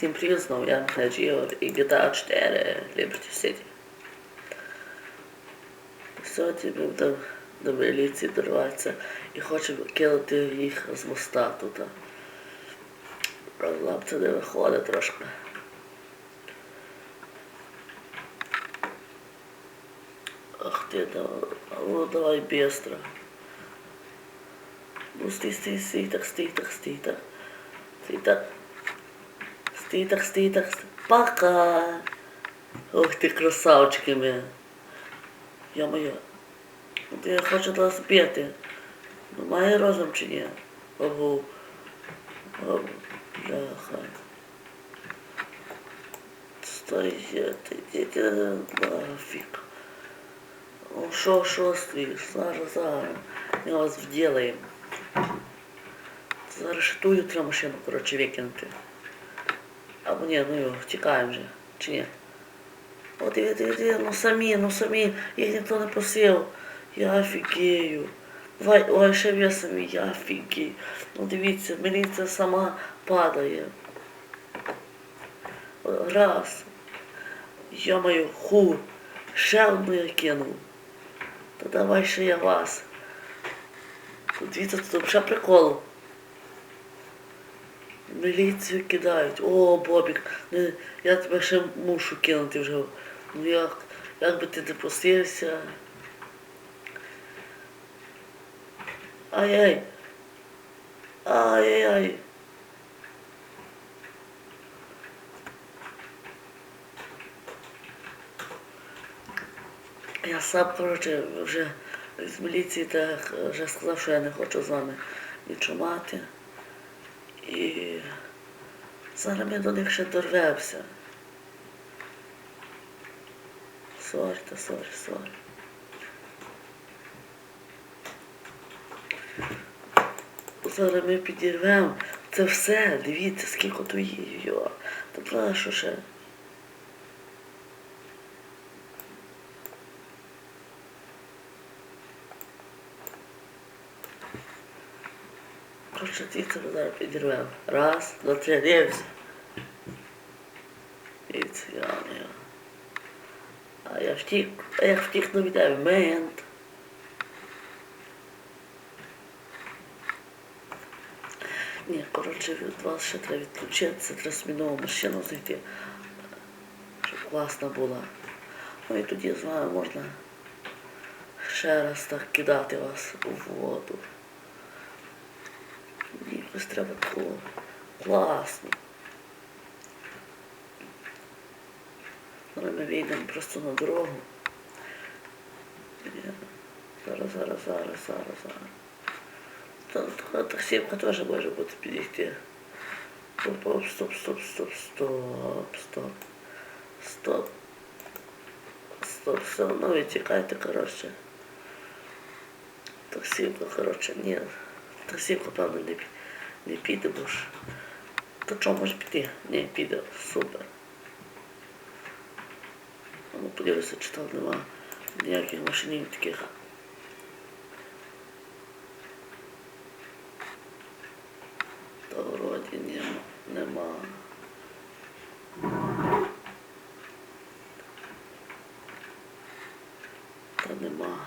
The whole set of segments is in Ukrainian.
Всім привіт знову, я Михайло Ігор і GTA 4 Liberty City. Сьогодні ми будемо до міліції дорватися і хочемо кинути їх з моста тут. Правда, нам це не виходить трошки. Ах ти, да, ну давай быстро. Ну стій, стій, стій, так, Стій, так, стій, так. Стій. Пока. Ох ти, красавчики ми. Я-моє. От я хочу нас бити. Ну має розум чи ні? Ого. Ого. Бляха. Стоїте, діти, нафіг. О, що, що стоїш? Зараз, зараз. Ми вас вділаємо. Зараз тую треба машину, коротше, викинути. Або ні, ну його, втікаємо вже. Чи ні? О, диви, диви, ну самі, ну самі, їх ніхто не просив. Я офігею. Давай, ой, ще я самі, я офігею. Ну дивіться, міліція сама падає. Раз. Я маю ху. Ще одну я кинув. Та давай ще я вас. Дивіться, тут ще прикол. Міліцію кидають. О, Бобік, не, я тебе ще мушу кинути вже. Ну як? Як би ти не просився? Ай-яй. Ай-яй-яй. Я сам, коротше, вже з міліції так вже сказав, що я не хочу з вами нічого мати. Зараз ми до них ще дорвемося. Сорі, сорі, сорі. Зараз ми підірвемо. Це все, дивіться, скільки тут є. Йо. Та прошу ще. Коротше, дивіться, ми зараз підірвемо. Раз, два, три, дивимося. Я не. А я втік, а я втік на відео, мент. Ні, коротше, від вас ще треба відключитися, треба смінову машину знайти, щоб класна була. Ну і тоді з вами можна ще раз так кидати вас у воду. Якось треба такого класно. Ми вийдемо просто на дорогу. Зараз, зараз, зараз, зараз, зараз. Та така таксівка теж може бути підійти. Оп, оп, стоп, стоп, стоп, стоп, стоп. Стоп. Стоп, все одно відтікайте, коротше. Таксівка, коротше, ні. Таксівка, певно, не, піде, бо ж. То чого може піти? Ні, піде, супер. Ну, подивлюся, чи там нема ніяких машинів таких. Та вроді нема. нема. Та нема.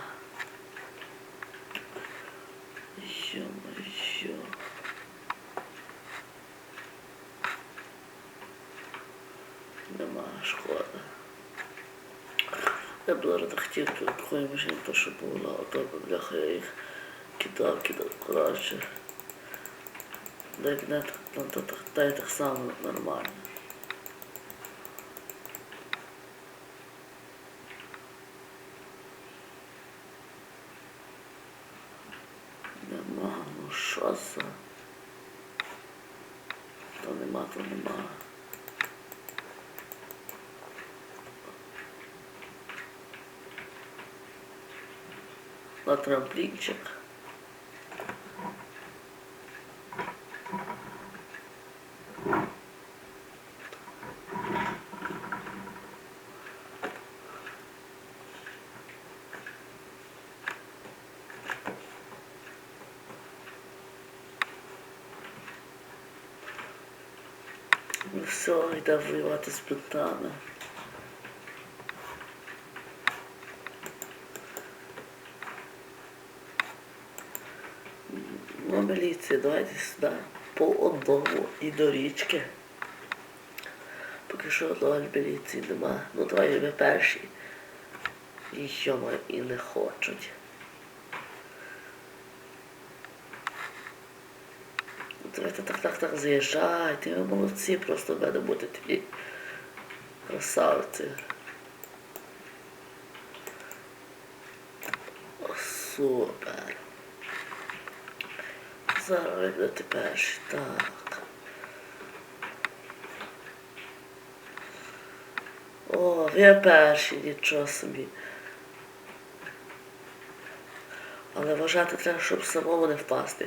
Йо-моє. Нема, шкода. Я б зараз хотів тут такої машини, то що була, а то бляха я їх кидав, кидав, коротше. Дай не так, так, дай так само нормально. Нема, ну що? То нема, то нема. Потрав плінчик. Все, йде воювати з. Ну, давайте сюди. По одному і до річки. Поки що одного міліції нема. Ну давай ми перші. І йома і не хочуть. Давайте так, так, так, заїжджайте, ви молодці, просто в мене будете такі красавці. Супер. Зараз тепер ж так. О, ви перші, нічого собі. Але вважати треба, щоб самому не впасти,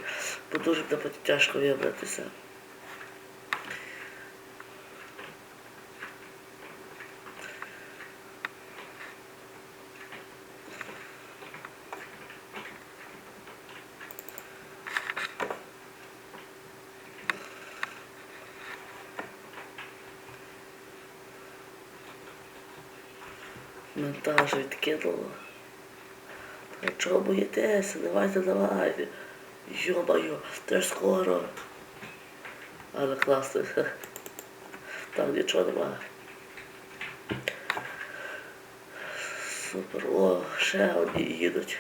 бо дуже потім тяжко вибратися. Монтаж відкинуло. А чого боїтеся? Давайте, давайте. Йо-моє, це ж скоро. Але класно. Там нічого немає. Супер. О, ще одні їдуть.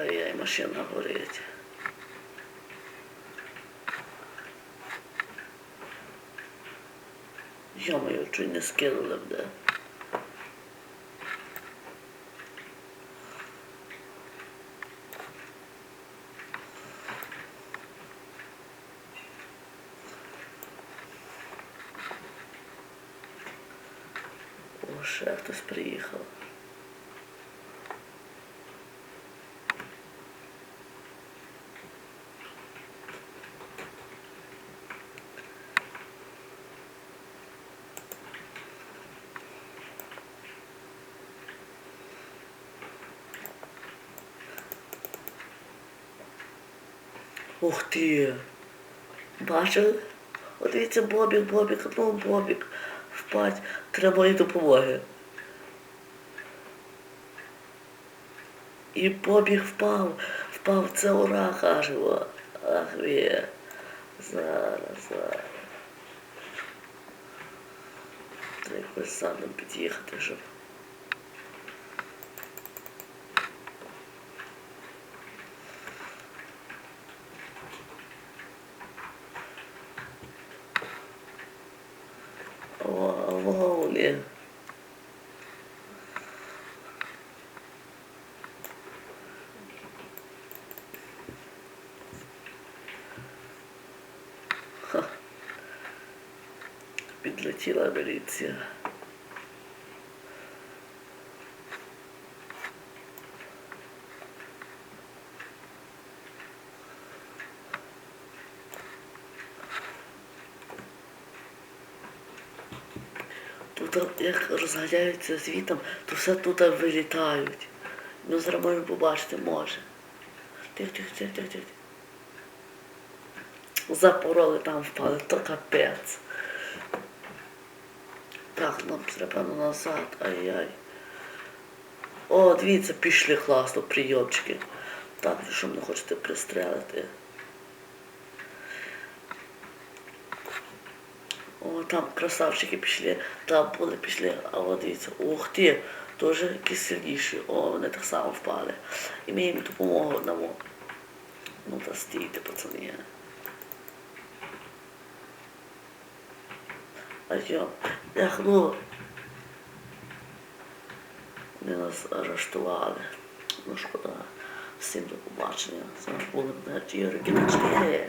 Ай-яй, машина горить. Йо-моє, чуть не скинули мене. О, ще хтось приїхав. Ух ти! Бачили? От дивіться, Бобік, Бобік, ну Бобік. Впать. Треба моєї допомоги. І Бобік впав. Впав, це ура, кажемо. Ах ви. Зараз, зараз. Треба якось задом під'їхати, щоб. Підлетіла міліція. Тут як розганяються звітом, то все тут вилітають. Ну зараз можемо побачити, може. Тих, тих, тих, тих, тих. Запороли там впали, то капець. Так, нам треба назад, ай-яй. О, дивіться, пішли класно, прийомчики. Так, що мене хочете пристрелити? О, там красавчики пішли, там були пішли, а от дивіться, ух ти, теж якісь сильніші. О, вони так само впали. І ми їм допомогу дамо. Ну та стійте, пацани. Що? Ну. Вони нас арештували. Ну шкода. Всім до побачення. Вами були Юрій Кіночки.